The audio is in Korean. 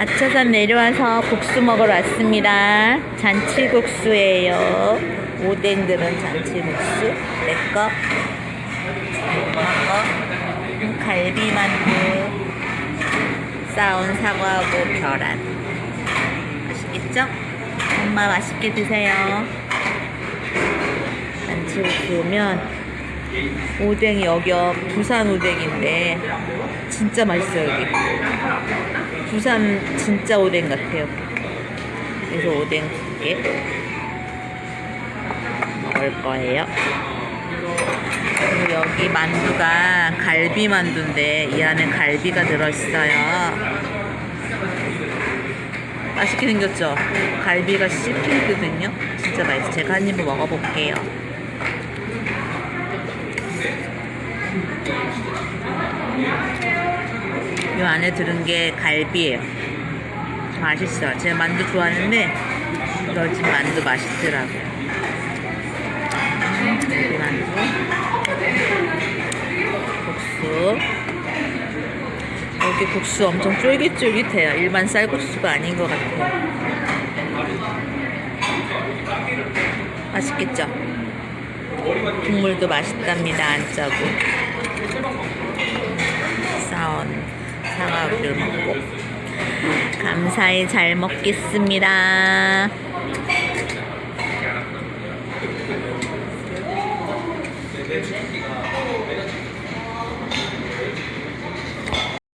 아차산 내려와서 국수 먹으러 왔습니다. 잔치국수예요. 오뎅들은 잔치국수. 내거. 엄마 거. 갈비만두. 싸온 사과하고 계란. 맛있겠죠? 엄마 맛있게 드세요. 잔치국수면 오뎅이 여기요. 부산 오뎅인데 진짜 맛있어요 여기. 부산 진짜 오뎅 같아요. 그래서 오뎅 두개 먹을 거예요. 그리고 여기 만두가 갈비 만두인데 이 안에 갈비가 들어있어요. 맛있게 생겼죠? 갈비가 씹히거든요. 진짜 맛있어. 제가 한 입을 먹어볼게요. 이 안에 들은 게 갈비예요. 맛있어요. 제가 만두 좋아하는데 이거 만두 맛있더라고요. 음, 갈비 만두, 국수. 여기 국수 엄청 쫄깃쫄깃해요. 일반 쌀국수가 아닌 것 같아요. 맛있겠죠? 국물도 맛있답니다. 안 짜고. 사과를 먹고 감사히 잘 먹겠습니다.